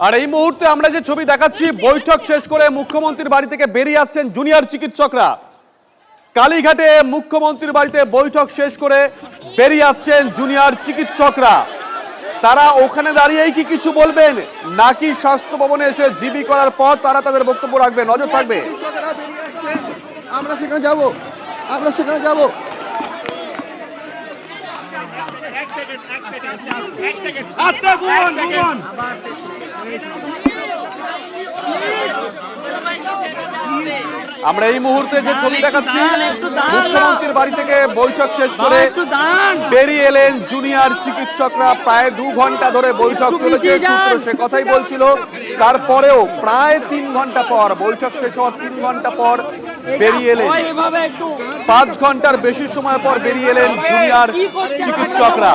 আর এই মুহূর্তে আমরা যে ছবি দেখাচ্ছি বৈঠক শেষ করে মুখ্যমন্ত্রীর বাড়ি থেকে বেরিয়ে আসছেন জুনিয়র চিকিৎসকরা। কালীঘাটে মুখ্যমন্ত্রীর বাড়িতে বৈঠক শেষ করে বেরিয়ে আসছেন জুনিয়র চিকিৎসকরা। তারা ওখানে দাঁড়িয়েই কি কিছু বলবেন? নাকি স্বাস্থ্য ভবনে এসে জিবি করার পর তারা তাদের বক্তব্য রাখবে? নজর থাকবে। আমরা সেখানে যাব। আমরা সেখানে যাব। আস্তে ঘুমন ঘুমন আমরা এই মুহূর্তে যে ছবি দেখাচ্ছি মুখ্যমন্ত্রীর বাড়ি থেকে বৈঠক শেষ করে বেরিয়ে এলেন জুনিয়র চিকিৎসকরা। প্রায় দু ঘণ্টা ধরে বৈঠক চলেছে সূত্র সে কথাই বলছিল। তারপরেও প্রায় তিন ঘণ্টা পর বৈঠক শেষ হওয়ার তিন ঘণ্টা পর বেরিয়ে এলেন। পাঁচ ঘণ্টার বেশি সময় পর বেরিয়ে এলেন জুনিয়র চিকিৎসকরা।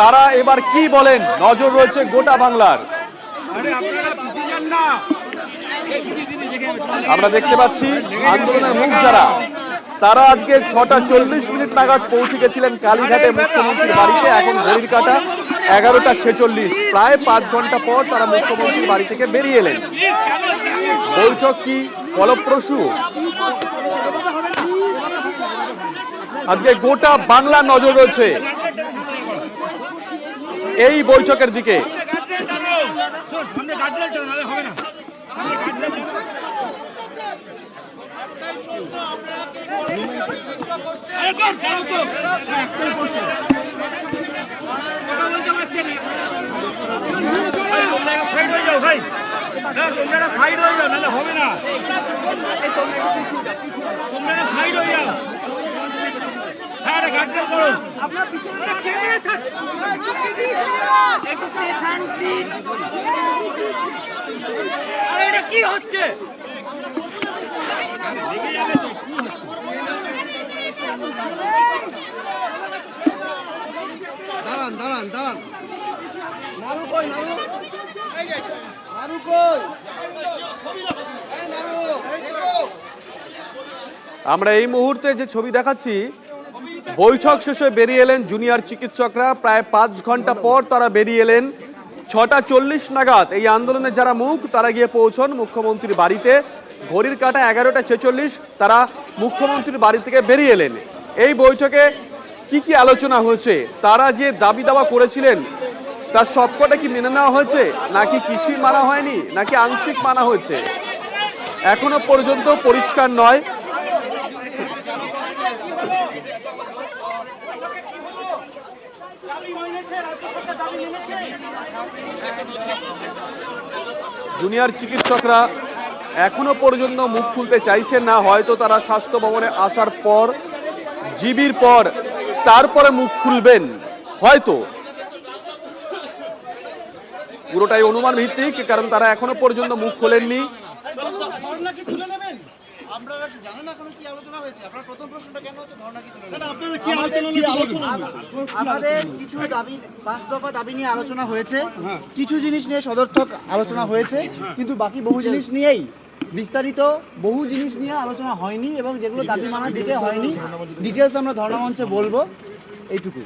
তারা এবার কি বলেন? নজর রয়েছে গোটা বাংলার। আমরা দেখতে পাচ্ছি আন্দোলনের মুখ যারা তারা আজকে ছটা চল্লিশ মিনিট নাগাদ পৌঁছে গেছিলেন কালীঘাটে মুখ্যমন্ত্রীর বাড়িতে। এখন ঘড়ির কাটা এগারোটা ছেচল্লিশ। প্রায় পাঁচ ঘণ্টা পর তারা মুখ্যমন্ত্রীর বাড়ি থেকে বেরিয়ে এলেন। বৈঠক কি ফলপ্রসূ? আজকে গোটা বাংলা নজর রয়েছে এই বৈঠকের দিকে হবে না তোমরা হয়ে। হ্যাঁ, হয়ে একটা হয়ে যাও। হ্যাঁ, একটা গাড়ি চালাও করো। আরে এটা কি হচ্ছে? দাঁড়ান দাঁড়ান দাঁড়ান। নারু কই নারু? নারু কই? এই নারু দেখো আমরা এই মুহূর্তে যে ছবি দেখাচ্ছি বৈঠক শেষে বেরিয়ে এলেন জুনিয়র চিকিৎসকরা। প্রায় পাঁচ ঘণ্টা পর তারা বেরিয়ে এলেন। ছটা চল্লিশ নাগাদ এই আন্দোলনে যারা মুখ, তারা গিয়ে পৌঁছন মুখ্যমন্ত্রীর বাড়িতে। ঘড়ির কাটা এগারোটা ছেচল্লিশ, তারা মুখ্যমন্ত্রীর বাড়ি থেকে বেরিয়ে এলেন। এই বৈঠকে কি কি আলোচনা হয়েছে? তারা যে দাবি দাওয়া করেছিলেন তার সবকটা কি মেনে নেওয়া হয়েছে? নাকি কিছুই মানা হয়নি? নাকি আংশিক মানা হয়েছে? এখনও পর্যন্ত পরিষ্কার নয়। জুনিয়র চিকিৎসকরা এখনও পর্যন্ত মুখ খুলতে চাইছেন না হয়তো তারা স্বাস্থ্য ভবনে আসার পর জিবির পর তারপরে মুখ খুলবেন হয়তো। পুরোটাই অনুমান ভিত্তিক কারণ তারা এখনও পর্যন্ত মুখ খোলেননি। ধর্ণা কি তুলে নেবেন আপনারা কি জানেন এখনও কি আলোচনা হয়েছে? আপনার প্রথম প্রশ্নটা কেন হচ্ছে ধর্ণা কি তুলে নেবেন আপনাদের কি আলোচনা আমাদের কিছু দাবি পাঁচ দফা দাবি নিয়ে আলোচনা হয়েছে। কিছু জিনিস নিয়ে সদর্থক আলোচনা হয়েছে কিন্তু বাকি বহু জিনিস নিয়েই বিস্তারিত বহু জিনিস নিয়ে আলোচনা হয়নি এবং যেগুলো দাবি মানার দিকে হয়নি। ডিটেলস আমরা ধর্ণা মঞ্চে বলব। এইটুকু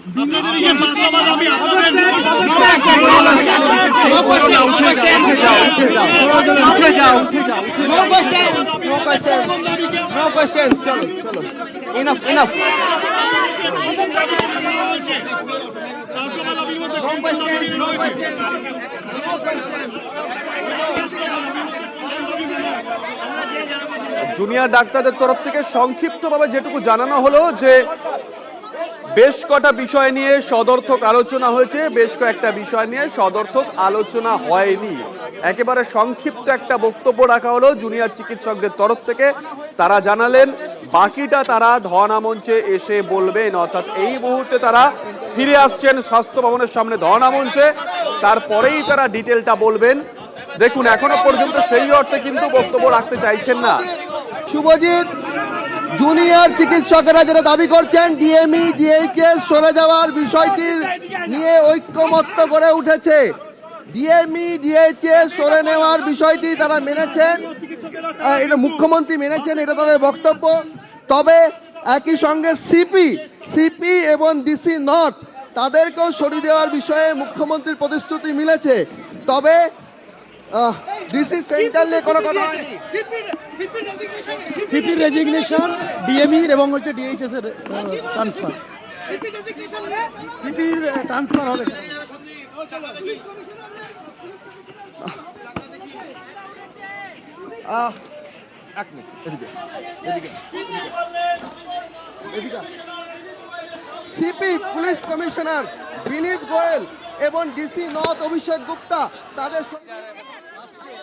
জুনিয়র ডাক্তারদের তরফ থেকে সংক্ষিপ্তভাবে যেটুকু জানানো হলো যে বেশ কটা বিষয় নিয়ে সদর্থক আলোচনা হয়েছে, বেশ কয়েকটা বিষয় নিয়ে সদর্থক আলোচনা হয়নি। একেবারে সংক্ষিপ্ত একটা বক্তব্য রাখা হলো জুনিয়র চিকিৎসকদের তরফ থেকে। তারা জানালেন, বাকিটা তারা ধর্ণা মঞ্চে এসে বলবেন, অর্থাৎ এই মুহূর্তে তারা ফিরে আসছেন স্বাস্থ্য ভবনের সামনে ধর্ণা মঞ্চে। তারপরেই তারা ডিটেলটা বলবেন। দেখুন, এখনও পর্যন্ত সেই অর্থে কিন্তু বক্তব্য রাখতে চাইছেন না। শুভজিৎ জুনিয়র চিকিৎসকেরা যেটা দাবি করছেন, ডিএমই, ডিএইচএস সরে যাওয়ার বিষয়টির নিয়ে ঐক্যমত্য করে উঠেছে। ডিএমই, ডিএইচএস সরে নেওয়ার বিষয়টি তারা মেনেছেন এটা মুখ্যমন্ত্রী মেনেছেন, এটা তাদের বক্তব্য। তবে একই সঙ্গে সিপি সিপি এবং ডিসি নর্থ তাদেরকেও সরিয়ে দেওয়ার বিষয়ে মুখ্যমন্ত্রীর প্রতিশ্রুতি মিলেছে। তবে ডিসি সেন্টার নিয়ে কোনো কথা হয়নি। সিপি রেজিগনেশন ডিএমই এবং হচ্ছে ডিএইচএস এর ট্রান্সফার সিপির ট্রান্সফার হবে। এক মিনিট এদিকে এদিকে এদিকে। CP police commissioner Vineet Goel এবং ডিসি নর্থ অভিষেক গুপ্তা তাদের সঙ্গে